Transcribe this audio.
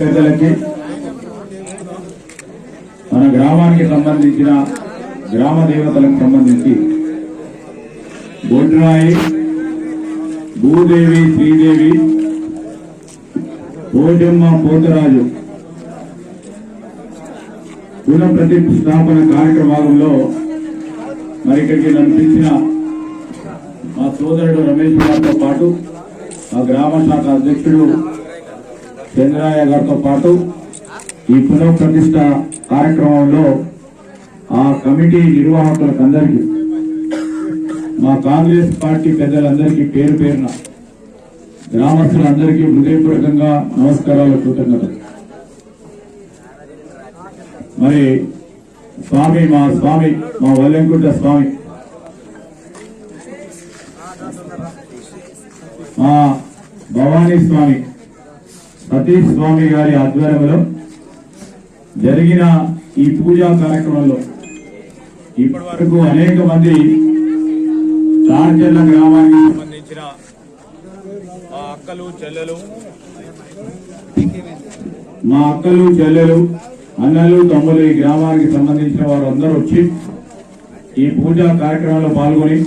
పెద్దలకి మన గ్రామానికి సంబంధించిన గ్రామ దేవతలకు సంబంధించి బొడ్రాయి భూదేవి శ్రీదేవి పోటమ్మ పోతరాజు పునః ప్రతిష్టాపన కార్యక్రమ మరి ఇక్కడికి నన్ను పిలిచిన మా సోదరుడు రమేష్ గారితో పాటు మా గ్రామ శాఖ అధ్యక్షుడు చంద్రయ్య గారితో పాటు ఈ పునఃప్రతిష్ట కార్యక్రమంలో ఆ కమిటీ నిర్వాహకులకందరికీ మా కాంగ్రెస్ పార్టీ పెద్దలందరికీ పేరు పేరున గ్రామస్తులందరికీ హృదయపూర్వకంగా నమస్కారాలు కృతజ్ఞతలు. మరి స్వామి మా స్వామి మా వల్లెంకుంట స్వామి మా భవానీ స్వామి సతీష్ స్వామి గారి ఆధ్వర్యంలో జరిగిన ఈ పూజా కార్యక్రమంలో ఇప్పటి వరకు అనేక మంది తాడ్చెల్ల గ్రామానికి సంబంధించిన మా అక్కలు చెల్లెలు మా అక్కలు చెల్లెలు అన్నలు తమ్ములు ఈ గ్రామానికి సంబంధించిన వారు అందరూ వచ్చి ఈ పూజా కార్యక్రమంలో పాల్గొని